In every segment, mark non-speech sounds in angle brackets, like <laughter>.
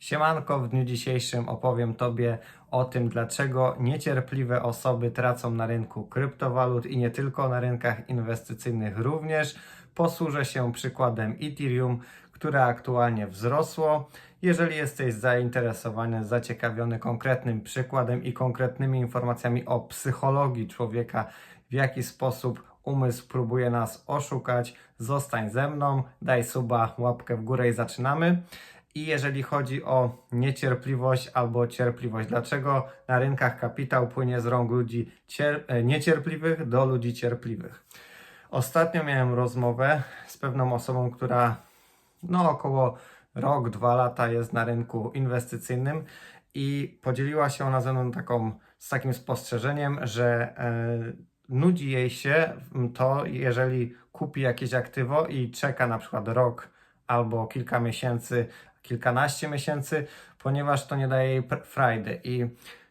Siemanko, w dniu dzisiejszym opowiem Tobie o tym, dlaczego niecierpliwe osoby tracą na rynku kryptowalut i nie tylko na rynkach inwestycyjnych również. Posłużę się przykładem Ethereum, które aktualnie wzrosło. Jeżeli jesteś zainteresowany, zaciekawiony konkretnym przykładem i konkretnymi informacjami o psychologii człowieka, w jaki sposób umysł próbuje nas oszukać, zostań ze mną, daj suba, łapkę w górę i zaczynamy. I jeżeli chodzi o niecierpliwość albo cierpliwość, dlaczego na rynkach kapitał płynie z rąk ludzi e, niecierpliwych do ludzi cierpliwych? Ostatnio miałem rozmowę z pewną osobą, która no około rok, dwa lata jest na rynku inwestycyjnym i podzieliła się ona ze mną taką, z takim spostrzeżeniem, że e, nudzi jej się to, jeżeli kupi jakieś aktywo i czeka na przykład rok albo kilka miesięcy, kilkanaście miesięcy, ponieważ to nie daje jej frajdy. I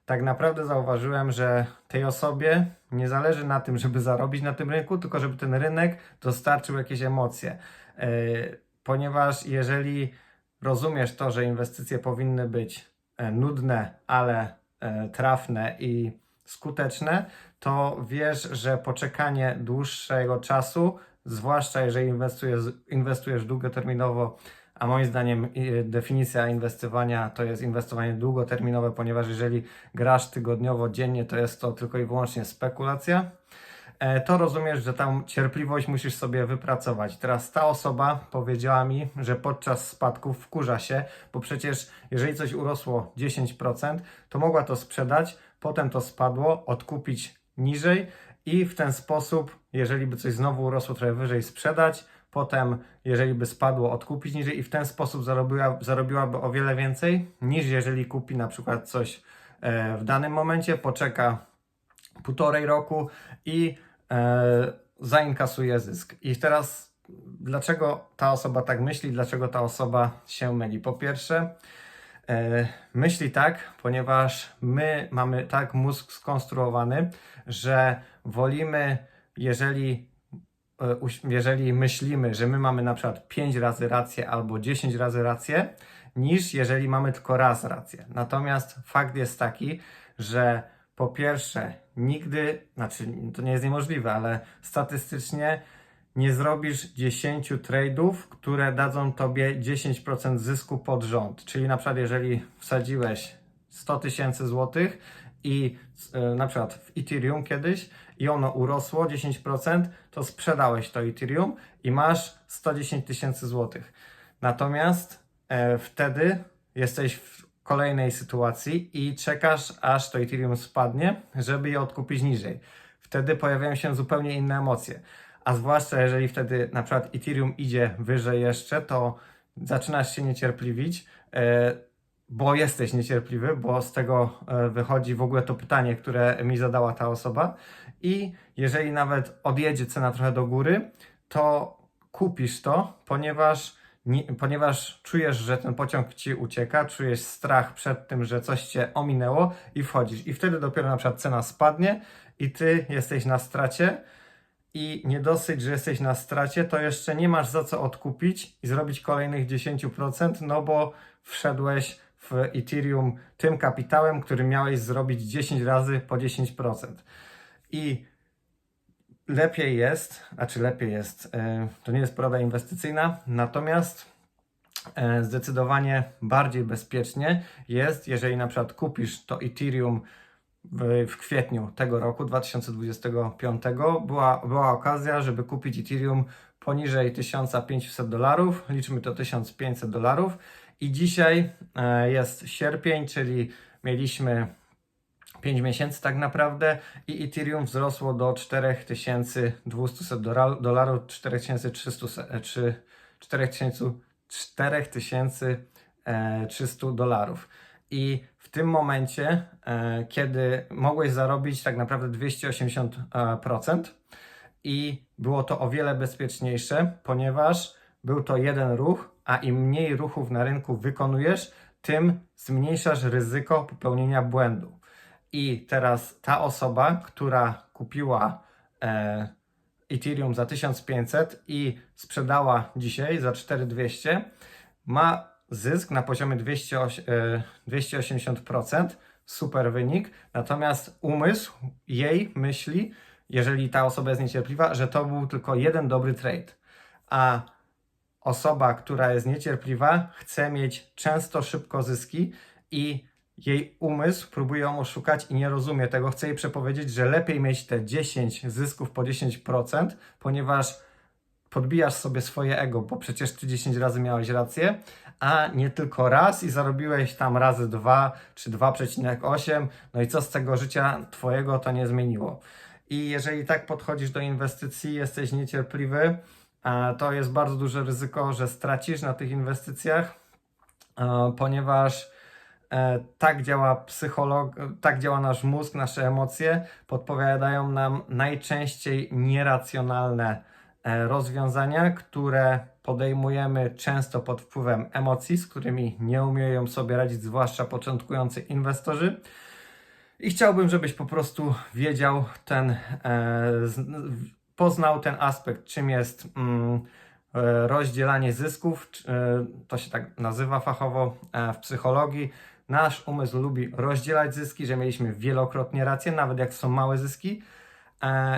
tak naprawdę zauważyłem, że tej osobie nie zależy na tym, żeby zarobić na tym rynku, tylko żeby ten rynek dostarczył jakieś emocje. Yy, Ponieważ jeżeli rozumiesz to, że inwestycje powinny być e, nudne, ale e, trafne i skuteczne, to wiesz, że poczekanie dłuższego czasu, zwłaszcza jeżeli inwestujesz, inwestujesz długoterminowo, a moim zdaniem i- definicja inwestowania to jest inwestowanie długoterminowe, ponieważ jeżeli grasz tygodniowo, dziennie, to jest to tylko i wyłącznie spekulacja e, to rozumiesz, że tam cierpliwość musisz sobie wypracować. Teraz ta osoba powiedziała mi, że podczas spadków wkurza się, bo przecież jeżeli coś urosło 10%, to mogła to sprzedać, potem to spadło, odkupić niżej i w ten sposób, jeżeli by coś znowu urosło trochę wyżej, sprzedać, potem jeżeli by spadło, odkupić niżej i w ten sposób zarobiła, zarobiłaby o wiele więcej niż jeżeli kupi na przykład coś e, w danym momencie, poczeka półtorej roku i e, zainkasuje zysk. I teraz, dlaczego ta osoba tak myśli, dlaczego ta osoba się myli? Po pierwsze, e, myśli tak, ponieważ my mamy tak mózg skonstruowany, że wolimy, jeżeli e, jeżeli myślimy, że my mamy na przykład 5 razy rację albo 10 razy rację, niż jeżeli mamy tylko raz rację. Natomiast fakt jest taki, że po pierwsze, nigdy, znaczy to nie jest niemożliwe, ale statystycznie nie zrobisz 10 trade'ów, które dadzą tobie 10% zysku pod rząd. Czyli na przykład, jeżeli wsadziłeś 100 tysięcy złotych i e, na przykład w Ethereum kiedyś i ono urosło 10%, to sprzedałeś to Ethereum i masz 110 tysięcy złotych. Natomiast e, wtedy jesteś w kolejnej sytuacji i czekasz, aż to Ethereum spadnie, żeby je odkupić niżej. Wtedy pojawiają się zupełnie inne emocje. A zwłaszcza jeżeli wtedy na przykład Ethereum idzie wyżej jeszcze, to zaczynasz się niecierpliwić, e, bo jesteś niecierpliwy, bo z tego e, wychodzi w ogóle to pytanie, które mi zadała ta osoba. I jeżeli nawet odjedzie cena trochę do góry, to kupisz to, ponieważ, nie, ponieważ czujesz, że ten pociąg ci ucieka, czujesz strach przed tym, że coś cię ominęło i wchodzisz. I wtedy dopiero na przykład cena spadnie i ty jesteś na stracie. I nie dosyć, że jesteś na stracie, to jeszcze nie masz za co odkupić i zrobić kolejnych 10%, no bo wszedłeś w Ethereum tym kapitałem, który miałeś zrobić 10 razy po 10%. I lepiej jest, a czy lepiej jest, e, to nie jest porada inwestycyjna, natomiast e, zdecydowanie bardziej bezpiecznie jest, jeżeli na przykład kupisz to Ethereum w kwietniu tego roku 2025 była, była okazja, żeby kupić Ethereum poniżej 1500 dolarów, liczmy to 1500 dolarów i dzisiaj e, jest sierpień, czyli mieliśmy 5 miesięcy tak naprawdę i Ethereum wzrosło do 4200 dola- dolarów, 4300 e, czy 4000 4300 dolarów. I w tym momencie, e, kiedy mogłeś zarobić tak naprawdę 280%, i było to o wiele bezpieczniejsze, ponieważ był to jeden ruch, a im mniej ruchów na rynku wykonujesz, tym zmniejszasz ryzyko popełnienia błędu. I teraz ta osoba, która kupiła e, Ethereum za 1500 i sprzedała dzisiaj za 4200, ma zysk na poziomie 208, e, 280%, super wynik, natomiast umysł jej myśli, jeżeli ta osoba jest niecierpliwa, że to był tylko jeden dobry trade, a osoba, która jest niecierpliwa, chce mieć często szybko zyski i jej umysł próbuje ją oszukać i nie rozumie tego. Chce jej przepowiedzieć, że lepiej mieć te 10 zysków po 10%, ponieważ podbijasz sobie swoje ego, bo przecież ty 10 razy miałeś rację, a nie tylko raz i zarobiłeś tam razy 2 czy 2,8. No i co z tego życia twojego to nie zmieniło. I jeżeli tak podchodzisz do inwestycji, jesteś niecierpliwy, to jest bardzo duże ryzyko, że stracisz na tych inwestycjach, e, ponieważ e, tak działa psycholog, tak działa nasz mózg, nasze emocje, podpowiadają nam najczęściej nieracjonalne e, rozwiązania, które podejmujemy często pod wpływem emocji, z którymi nie umieją sobie radzić, zwłaszcza początkujący inwestorzy. I chciałbym, żebyś po prostu wiedział ten, poznał ten aspekt, czym jest mm, e, rozdzielanie zysków, e, to się tak nazywa fachowo e, w psychologii. Nasz umysł lubi rozdzielać zyski, że mieliśmy wielokrotnie rację, nawet jak są małe zyski,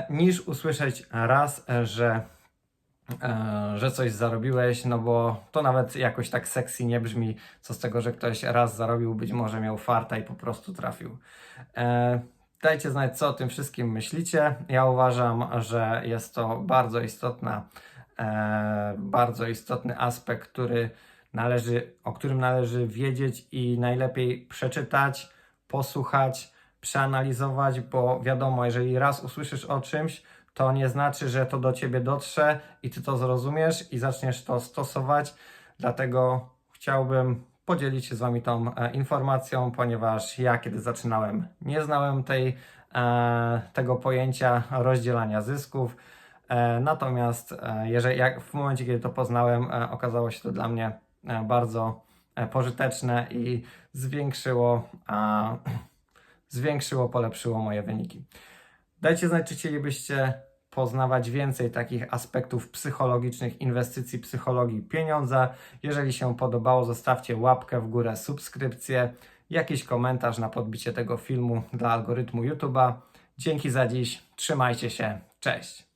niż usłyszeć raz, że że coś zarobiłeś, no bo to nawet jakoś tak sexy nie brzmi, co z tego, że ktoś raz zarobił, być może miał farta i po prostu trafił. Dajcie znać, co o tym wszystkim myślicie. Ja uważam, że jest to bardzo istotna, e, bardzo istotny aspekt, który należy, o którym należy wiedzieć i najlepiej przeczytać, posłuchać, przeanalizować, bo wiadomo, jeżeli raz usłyszysz o czymś, to nie znaczy, że to do ciebie dotrze i ty to zrozumiesz i zaczniesz to stosować. Dlatego chciałbym podzielić się z wami tą e, informacją, ponieważ ja kiedy zaczynałem, nie znałem tej, e, tego pojęcia rozdzielania zysków. E, natomiast jeżeli, jak w momencie, kiedy to poznałem, okazało się to dla mnie bardzo pożyteczne i zwiększyło, <clears throat> zwiększyło, polepszyło moje wyniki. Dajcie znać, czy chcielibyście poznawać więcej takich aspektów psychologicznych, inwestycji, psychologii pieniądza. Jeżeli się podobało, zostawcie łapkę w górę, subskrypcję, jakiś komentarz na podbicie tego filmu dla algorytmu YouTube'a. Dzięki za dziś, trzymajcie się, cześć!